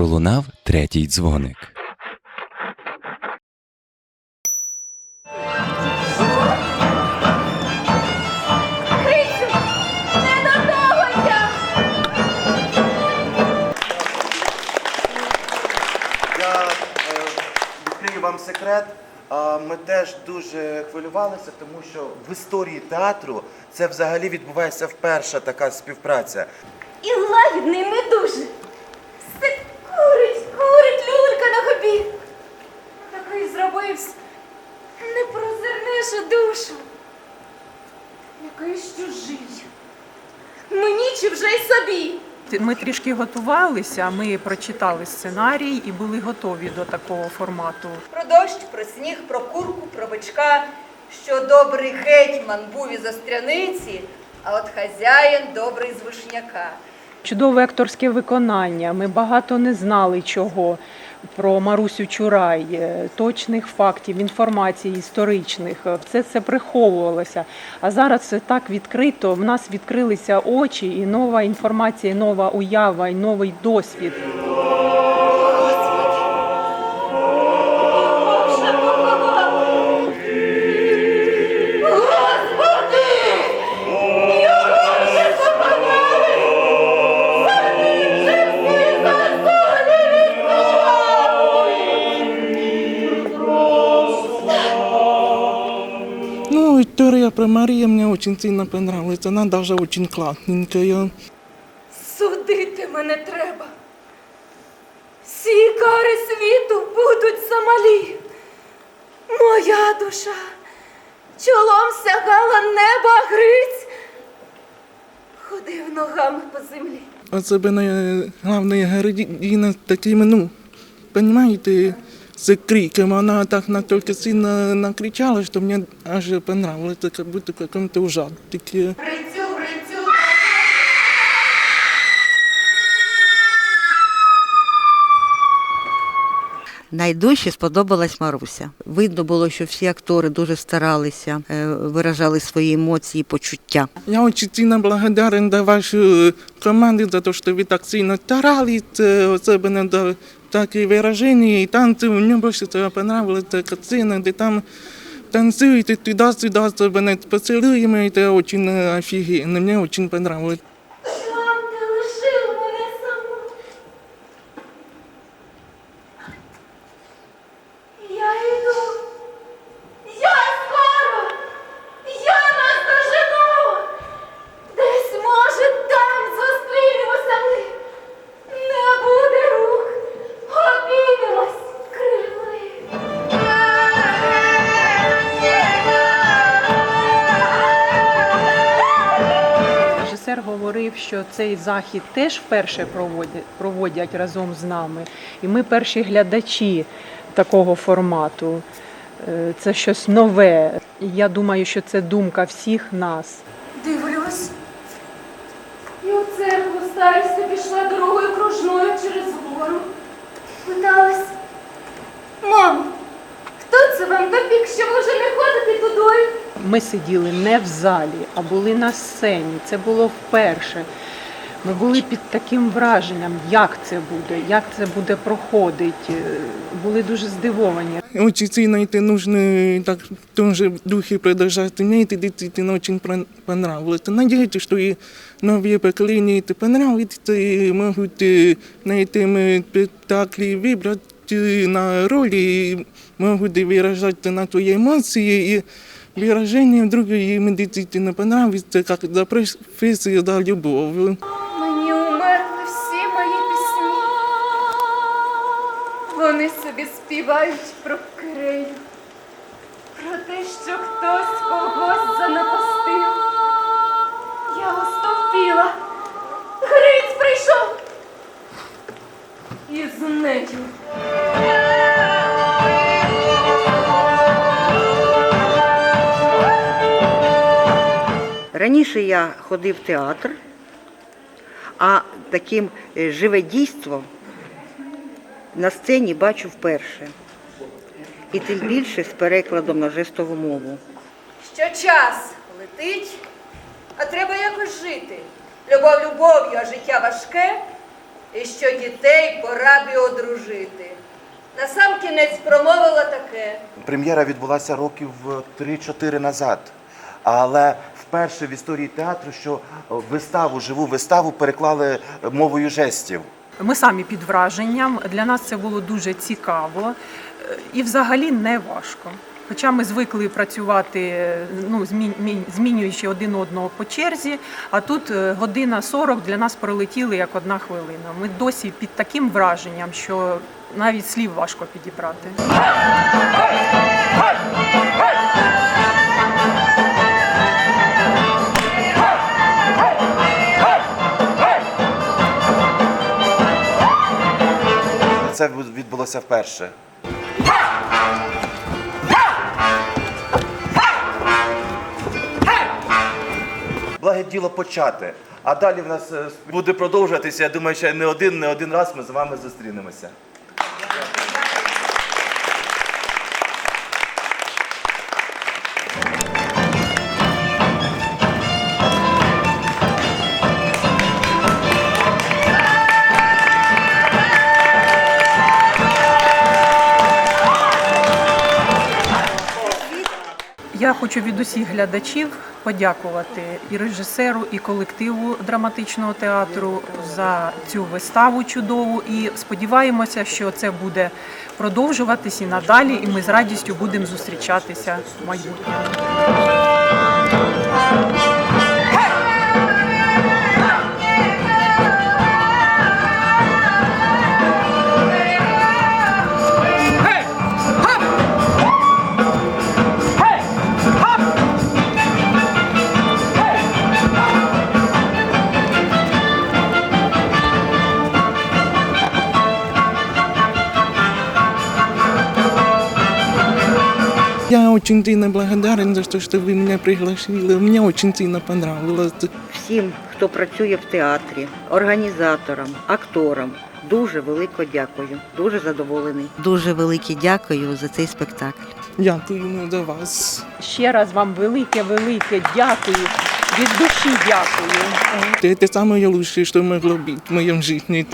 пролунав третій дзвоник. Не е, відкрию вам секрет. Ми теж дуже хвилювалися, тому що в історії театру це взагалі відбувається вперше така співпраця. І лагідний ми дуже. Чужий. Мені чи вже й собі. Ми трішки готувалися, ми прочитали сценарій і були готові до такого формату. Про дощ, про сніг, про курку, про бичка, що добрий гетьман був із Остряниці, а от хазяїн добрий з вишняка. Чудове акторське виконання. Ми багато не знали чого про Марусю Чурай, е, точних фактів, інформації історичних. Е, Все це приховувалося. А зараз все так відкрито. В нас відкрилися очі, і нова інформація, нова уява, і новий досвід. Марию мне очень сильно понравилась. Она даже очень классненькая. Судити мене треба. Всі кари світу будуть замалі. Моя душа чолом сягала неба гриць, ходив ногами по землі. Особенно э, главная героиня с такими, ну, понимаете, с криком. Она так настолько сильно накричала, что мне аж понравилось. Это как будто в каком-то ужастике. Грицю, грицю. Найдужче сподобалась Маруся. Видно було, що всі актори дуже старалися, е, виражали свої емоції, почуття. Я очень сильно благодарен за вашу команду, за то, что вы так сильно старались, э, особенно до такие выражения и танцы. Мне больше всего понравилась эта сцена, где там танцуете туда-сюда, особенно с поцелуями. Это очень э, офигенно, мне очень понравилось. Що цей захід теж вперше проводять, проводять разом з нами. І ми перші глядачі такого формату. Е, Це щось нове. Я думаю, що це думка всіх нас. Дивлюсь. І у церкву старість пішла дорогою кружною через гору. Питалась. Мам, хто це вам допік, що ви вже не ходите тудою? Ми сиділи не в залі, а були на сцені. Це було вперше. Ми були під таким враженням, як це буде, як це буде проходити. Були дуже здивовані. Очень сильно это нужно э, так в том же духе продолжать. Мне это действительно очень пон- понравилось. Надеюсь, что и новые поколения это понравится и могут э, на этом э, спектакле выбрать э, на роли, и могут и выражать на свои эмоции и выражение другое им действительно понравится, как за профессию, за любовь. Мені умерли всі мої пісні. Вони собі співають про Кирею, про те, що хтось когось занапастив. Я остовпіла. Гриць прийшов. І з нею. Раніше я ходив в театр, а таким е, живе дійство на сцені бачу вперше. І тим більше з перекладом на жестову мову. Що час летить, а треба якось жити. Любов любов'ю, а життя важке. і що дітей пора б і одружити. Насамкінець промовила таке. Прем'єра відбулася років е, 3-4 назад. Але вперше в історії театру, що е, виставу, живу виставу переклали е, мовою жестів. Ми самі під враженням. Для нас це було дуже цікаво е, і взагалі не важко. Хоча ми звикли працювати, ну, змінюючи один одного по черзі, а тут година 40 для нас пролетіли як одна хвилина. Ми досі під таким враженням, що навіть слів важко підібрати. Це відбулося вперше. Благе діло почати. А далі в нас е, буде продовжуватися. Я думаю, ще не один, не один раз ми з вами зустрінемося. Хочу від усіх глядачів подякувати і режисеру, і колективу драматичного театру за цю виставу чудову. І сподіваємося, що це буде продовжуватись і надалі, і ми з радістю будемо зустрічатися в майбутньому. Я очень сильно благодарен за то, что вы меня пригласили. Мне очень сильно понравилось. Всім, хто працює в театрі, організаторам, акторам, дуже велико дякую. Дуже задоволений. Дуже велике дякую за цей спектакль. Дякуємо за вас. Ще раз вам велике, велике дякую. Від душі дякую. Это самое лучшее, что могло быть в моем жизни.